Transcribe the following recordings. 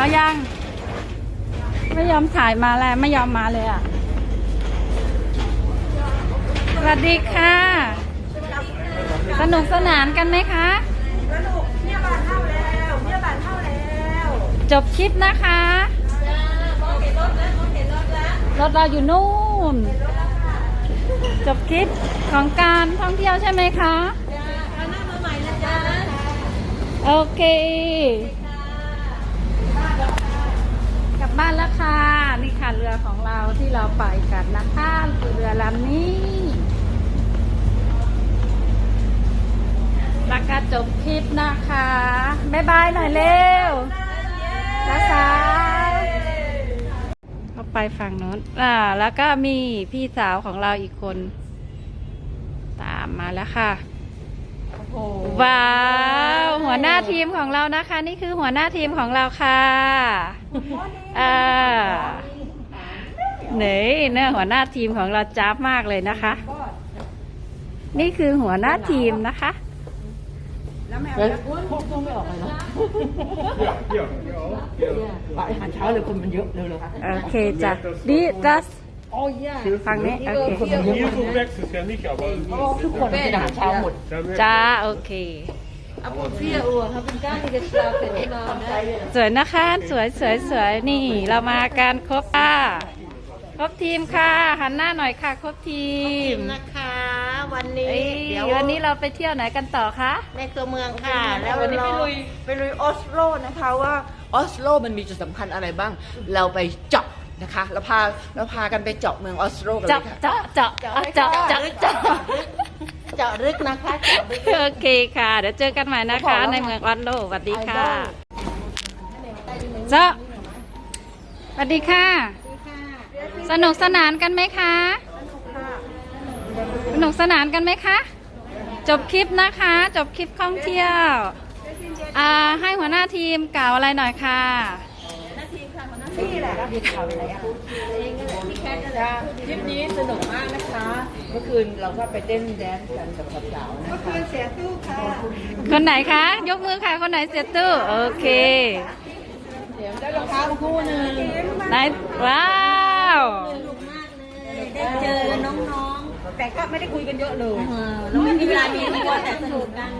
เอายัง ไม่ยอมถ่ายมาแล้วไม่ยอมมาเลยอะ สวัสดีค่ะ สนุกสนานกันไหมคะ สนุกเนี่ยบานเท่าแล้วเนี่ยบานเท่าแล้ว จบคลิปนะคะมองเห็นรถแล้วมองเห็นรถแล้วรถเราอยู่นู่น จบคลิปของการท่องเที่ยวใช่ไหมคะเอาหน้ามาใหม่นะจ๊ะโอเค กลั บ้านแล้วค่ะ นี่ค่ะเรือของเราที่เราไปกันนะคะเรือลำนี้แล้วก็จบคลิปนะคะบ๊ายบายหน่อยเร็วช้าสาวเข้าไปฝั่งโน้นอ่า แล้วก็มีพี่สาวของเราอีกคน ตามมาแล้วค่ะ ว้าว หัวหน้าทีมของเรานะคะ นี่คือหัวหน้าทีมของเราค่ะอ่าเหนยเนี่ยหัวหน้าทีมของเราจ้าบมากเลยนะคะ นี่คือหัวหน้าทีมนะคะอาหารเช้าเลยคนมันเยอะเร็วเลยค่ะโอเคจ้ะดีดัส ฝั่งนี้โอเค Hier so wächst es ja nicht, aber ทุกคนกินอาหารเช้าหมด จ้า โอเคสวยนะคะ สวยสวยสวยนี่เรามากันครบค่ะ ครบทีมค่ะ หันหน้าหน่อยค่ะ ครบทีมนะคะ วันนี้ เอ้ยเดี๋ยววันนี้เราไปเที่ยวไหนกันต่อคะ ในตัวเมืองค่ะ แล้ววันนี้ไปลุยไปลุยออสโลนะคะว่าออสโลมันมีจุดสำคัญอะไรบ้าง เราไปเจาะ นะคะเราพาเราพากันไปเจาะเมืองออสโลกันเลเจาะยค่ะ เจาะเจาะอะเจาะเจาะเจาะเจาะลึกนะคะเจาะลึก โอเคค่ะ เดี๋ยวเจอกันใหม่นะคะในเมืองออสโลสวัสดีค่ะ เจาะสวัสดีค่ะ สนุกสนานกันไหมคะ สนุกสนานกันไหมคะ จบคลิปนะคะ จบคลิปท่องเที่ยว อ่าให้หัวหน้าทีมกล่าวอะไรหน่อยค่ะ ทริปนี้สนุกมากนะคะ เมื่อคืนเราก็ไปเต้นแดนซ์กันกับสาวๆนะเมื่อคืนเสียตู้ค่ะคนไหนคะ ยกมือค่ะ คนไหนเสียตู้ โอเคเดี๋ยวได้รองเท้าคู่หนึ่งไหนว้าวสนุกมากเลย ได้เจอน้องๆ แต่ก็ไม่ได้คุยกันเยอะเลยแล้วไม่มีเวลามีไม่ก็แต่สนุกกัน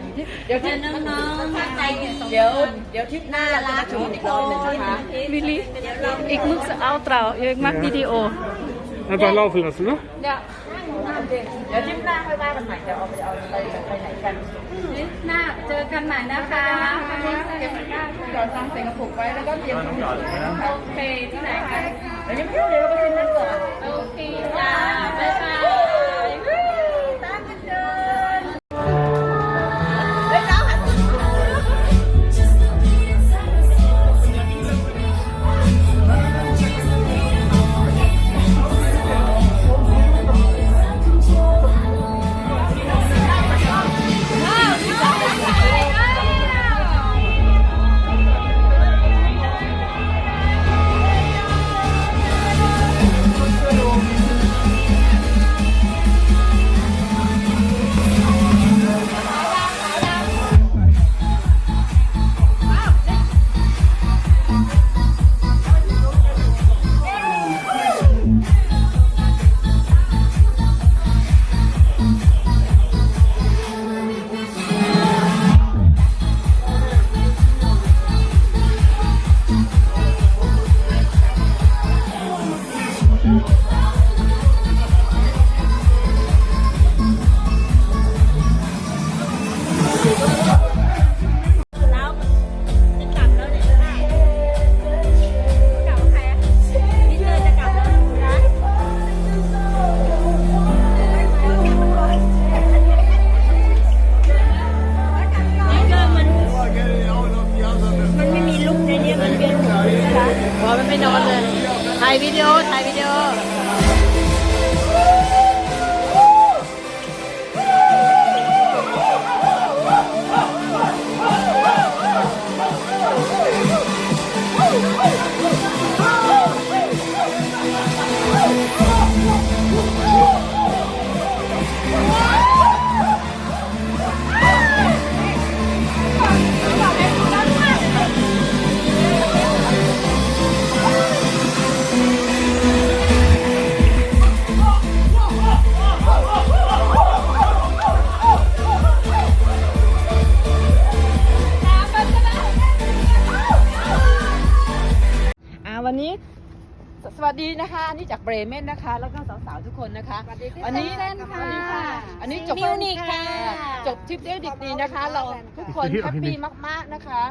เดี๋ยวทริปน้องๆใจดีเดี๋ยวเดี๋ยวทริปหน้าเราจะมาชมอีกรอบหนึงนะคะวิลลี่อีกมุกเอาเตราอีกมักวิดีโอ einfach laufen lassen, ne? เดี๋ยวเดี๋ยวทริปหน้าค่อยว่ากันใหม่จะเอาไปเอาไปไปไหนกันหน้าเจอกันใหม่นะคะเก็บจอดตังค์ใส่กระปุกไว้แล้วก็เตรียมถุงมือนะคะโอเคที่ไหนคะเดี๋ยวยังไม่รู้เลยว่าไปกินนั่นก่อน ถ่ายวิดีโอถ่าย รเมนนะคะ แล้วก็สาวๆทุกคนนะคะ อันนี้เต้นค่ะอันนี้ค่ะอันนี้จบมิวนิกค่ะ จบทริปได้ดีๆนะคะ เราทุกคนแฮปปี้มากๆนะคะ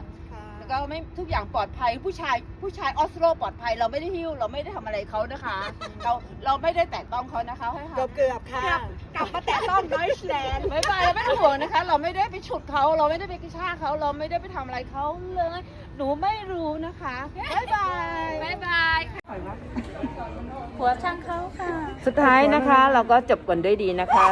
แล้วก็ไม่ทุกอย่างปลอดภัยผู้ชายผู้ชายออสโลปลอดภัยเราไม่ได้หิ้วเราไม่ได้ทำอะไรเขานะคะ เราเราไม่ได้แตะต้องเขานะคะให้ค่ะ เกือบเกือบค่ะ กลับมาแต่ต้องน้อยแลนด์ไม่ไปเราไม่ต้องห่วงนะคะ เราไม่ได้ไปฉุดเขาเราไม่ได้ไปกระชากเขาเราไม่ได้ไปทำอะไรเขาเลย หนูไม่รู้นะคะบ๊ายบาย บ๊ายบาย หัวช่างเขาค่ะ สุดท้ายนะคะเราก็จบกันด้วยดีนะคะ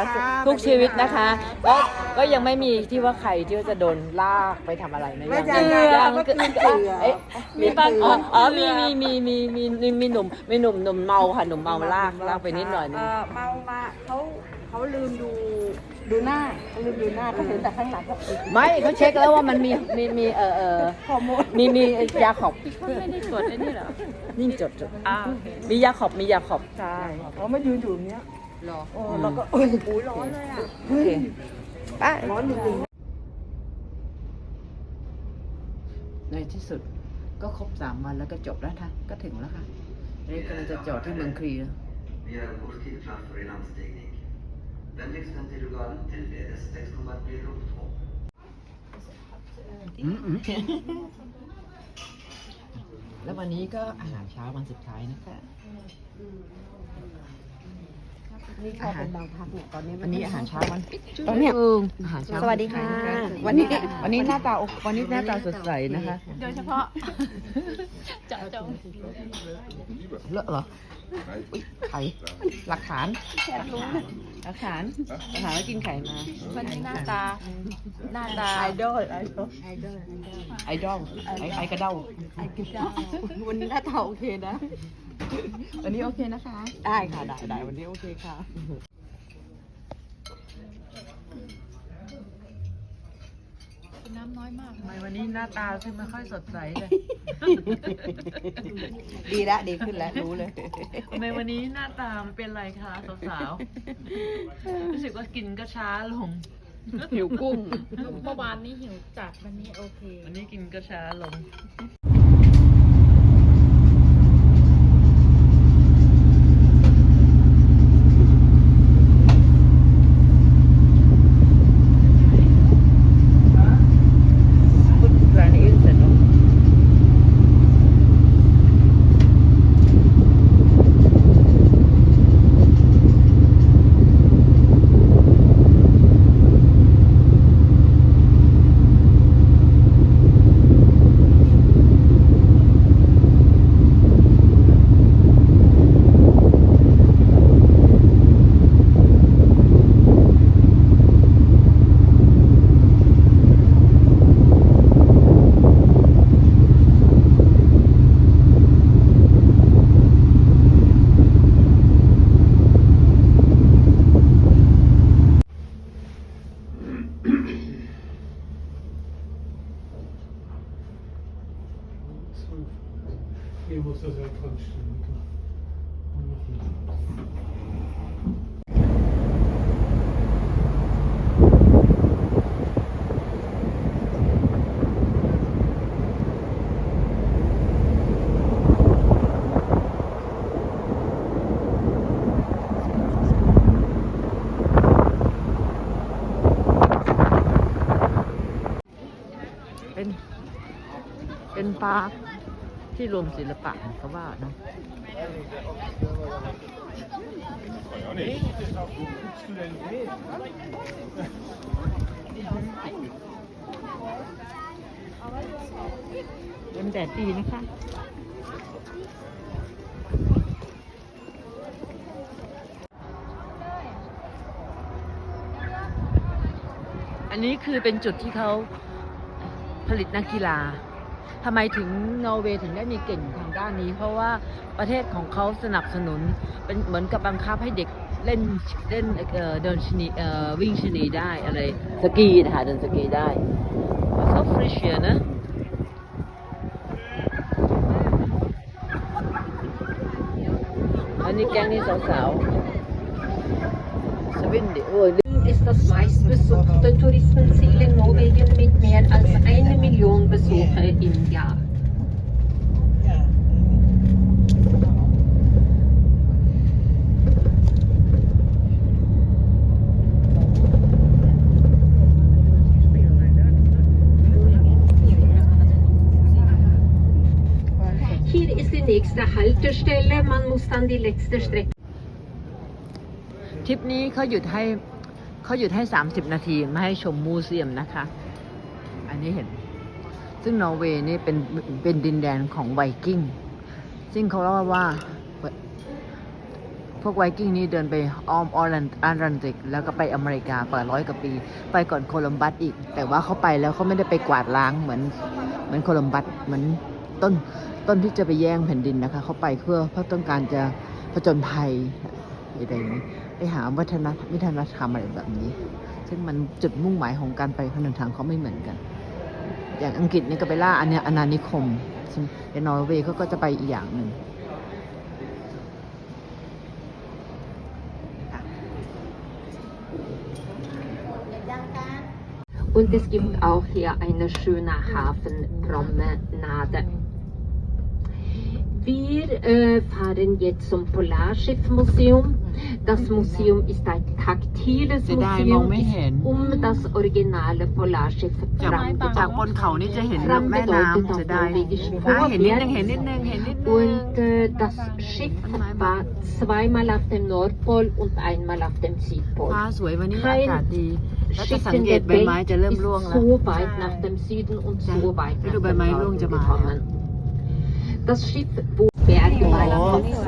ทุกชีวิตนะคะก็ก็ยังไม่มีที่ว่าใครที่ว่าจะโดนลากไปทำอะไรนะไม่ยังยังยังเมื่อคืนเกลือ เอ๊ะมีบางอ๋ออ๋อเกลืมีอมีมีมีมีมีมีหนุ่มมีหนุ่มหนุ่มเมาค่ะหนุ่มเมาลากลากไปนิดหน่อยนึงเเมามาเขาเขาลืมดู ดูหน้าเขาลืมดูหน้าเขาเห็นแต่ข้างหลังเขาอีกไม่เขาเช็คแล้วว่ามันมีมีมีเออเออฮอร์โมนมีมียาขอบไม่ได้กดไอ้นี่เหรอนี่จดจดอ่ามียาขอบมียาขอบใช่เขามายืนอยู่อย่างเนี้ยรอโอ้เราก็โอ้ยหูร้อนเลยอะโอเคไปร้อนจริงในที่สุดก็ครบสามวันแล้วก็จบแล้วค่ะก็ถึงแล้วค่ะนี่กำลังจะจอดที่เมืองครีแล้ว Vi er borti klar for ilandstigning. Vennligst vent til lugaren til deres tekstkombat blir ropt opp. แล้ววันนี้ก็อาหารเช้าวันสุดท้ายนะคะ นี่เขาเป็นบางพักเนี่ยตอนนี้วันนี้อาหารเช้าวันตอนเนี้ยอาหารเช้าสวัสดีค่ะ วันนี้วันนี้หน้าตาวันนี้หน้าตาสดใสนะคะ โดยเฉพาะเจาะจงเลอะเหรอ อุ๊ยไข่หลักฐานหลักฐานหลักฐานว่ากินไข่มาวันนี้หน้าตา หน้าตาไอดอลไอดอลไอดอลไอไอกระเด้าวันนี้หน้าตาโอเคนะ วันนี้โอเคนะคะ ได้ค่ะได้ได้วันนี้โอเคค่ะ น้ำน้อยมากทำไมวันนี้หน้าตาคือไม่ค่อยสดใสเลย ดีแล้วดีขึ้นแล้วรู้เลยทำไมวันนี้หน้าตามันเป็นไรคะสาวๆ รู้สึกว่ากินก็ช้าลง หิวกุ้ง เมื่อวานนี้หิวจัดวันนี้โอเค วันนี้กินก็ช้าลง ร้านนี้เสร็จแล้ว Ich muss das ja dran stellen. klar. เป็น เปาร์คที่รวมศิลปะเขาว่านะเป็นแดดดีนะคะอันนี้คือเป็นจุดที่เขาผลิตนักกีฬา ทำไมถึงนอร์เวย์ถึงได้มีเก่งทางด้านนี้ เพราะว่าประเทศของเขาสนับสนุนเป็นเหมือนกับบังคับให้เด็กเล่นเล่นเอ่อเดินชนีเอ่อวิ่งชนีได้อะไรสกีนะคะเดินสกีได้ so fresh here นะอันนี้แก๊งนี้สาวๆสวินดิโอ้ย ist das meistbesuchte Touristenziel in Norwegen mit mehr als eine Million Besucher im Jahr. Hier ist die nächste Haltestelle, man muss dann die letzte Strecke ทริปนี้เขาหยุดให้ เขาหยุดให้ 30 นาทีมาให้ชมมูเซียมนะคะ อันนี้เห็น ซึ่งนอร์เวย์นี่เป็นเป็นดินแดนของไวกิ้ง ซึ่งเขาเล่าว่า พวกไวกิ้งนี่เดินไปอ้อมออรันอารันติก แล้วก็ไปอเมริกาเปิดร้อยกว่าปี ไปก่อนโคลัมบัสอีก แต่ว่าเขาไปแล้วเขาไม่ได้ไปกวาดล้างเหมือนเหมือนโคลัมบัสเหมือนต้นต้นที่จะไปแย่งแผ่นดินนะคะ เขาไปเพื่อเพื่อต้องการจะผจญภัยอะไรอย่างนี้ ไปหาวัฒนธรรมวัฒนธรรมอะไรแบบนี้ ซึ่งมันจุดมุ่งหมายของการไปพนันทางเขาไม่เหมือนกัน อย่างอังกฤษเนี่ยก็ไปล่าอันเนี้ยอาณานิคมซึ่งในนอร์เวย์เขาก็จะไปอีกอย่างหนึ่ง Und es gibt auch hier eine schöne Hafenpromenade. Wir äh, fahren jetzt zum Polarschiffmuseum. Das Museum ist ein taktiles เสียดายมอง Museum, ไม่เห็น ist um das originale Polarschiff จาก Fram จากบน gebaut. เขานี่จะเห็น Fram แม่น้ำ bedeutet เสีย auf ดาย Norwegisch อะเห็นนิดนึง vorwärts. เห็นนิดนึงเห็นนิดนึง Und äh, das Schiff war zweimal auf dem Nordpol und einmal auf dem ฟ้า Südpol. สวยวันนี้อากาศดี แล้วจะ Schiff สัง in เกต der ใบไม้จะเริ่ม Welt ร่วง ist แล้ว so weit nach dem Süden und so weit Wenn du nach bei dem Mai Norden Lung gemacht gekommen. Das Schiff wurde Bergmal Oh. Potsdam. Äh,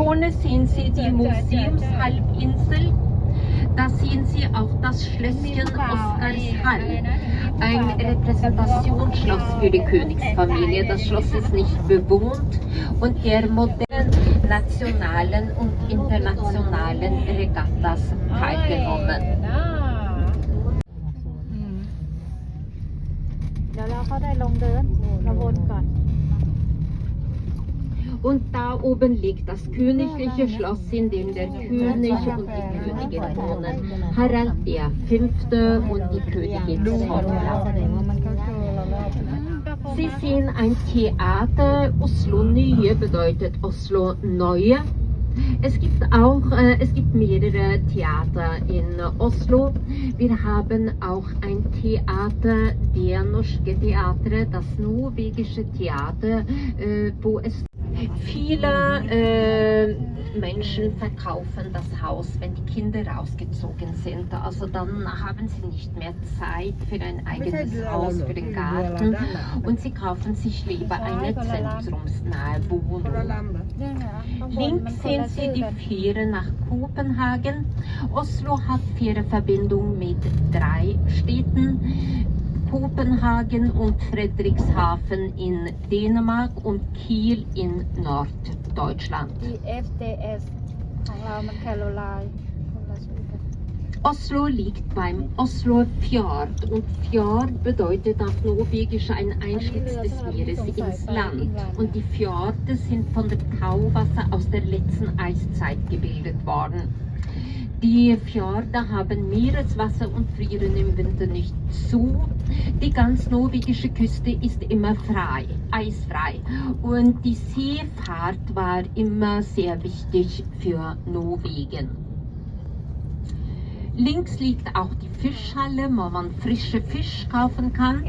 vorne sehen Sie die Museumshalbinsel. Da sehen Sie auch das Schlösschen Oscarshall. Ein Repräsentationsschloss für die Königsfamilie. Das Schloss ist nicht bewohnt und der modernen nationalen und internationalen Regattas teilgenommen. เดี๋ยวเราเขาได้ลงเดินเราวนก่อน und da oben liegt das königliche Schloss, in dem der König und die Königin wohnen. Harald der Fünfte und die Königin Sonja. Sie sehen ein Theater. Oslo Nye bedeutet Oslo Neue. Es gibt auch, äh, es gibt mehrere Theater in Oslo. Wir haben auch ein Theater, der Norske Theater, das norwegische Theater, äh, wo es Viele äh, Menschen verkaufen das Haus, wenn die Kinder rausgezogen sind. Also dann haben sie nicht mehr Zeit für ein eigenes Haus, für den Garten und sie kaufen sich lieber eine zentrumsnahe Wohnung. Links sehen Sie die Fähre nach Kopenhagen. Oslo hat Fähreverbindung mit drei Städten. Kopenhagen und Frederikshafen in Dänemark und Kiel in Norddeutschland. Die FDS, Oslo liegt beim Oslo Fjord und Fjord bedeutet auf Norwegisch ein Einschluss des Meeres ins Land. Und die Fjorde sind von dem Tauwasser aus der letzten Eiszeit gebildet worden. Die Fjorde haben Meereswasser und frieren im Winter nicht zu. Die ganz norwegische Küste ist immer frei, eisfrei. Und die Seefahrt war immer sehr wichtig für Norwegen. Links liegt auch die Fischhalle, wo man frische Fisch kaufen kann.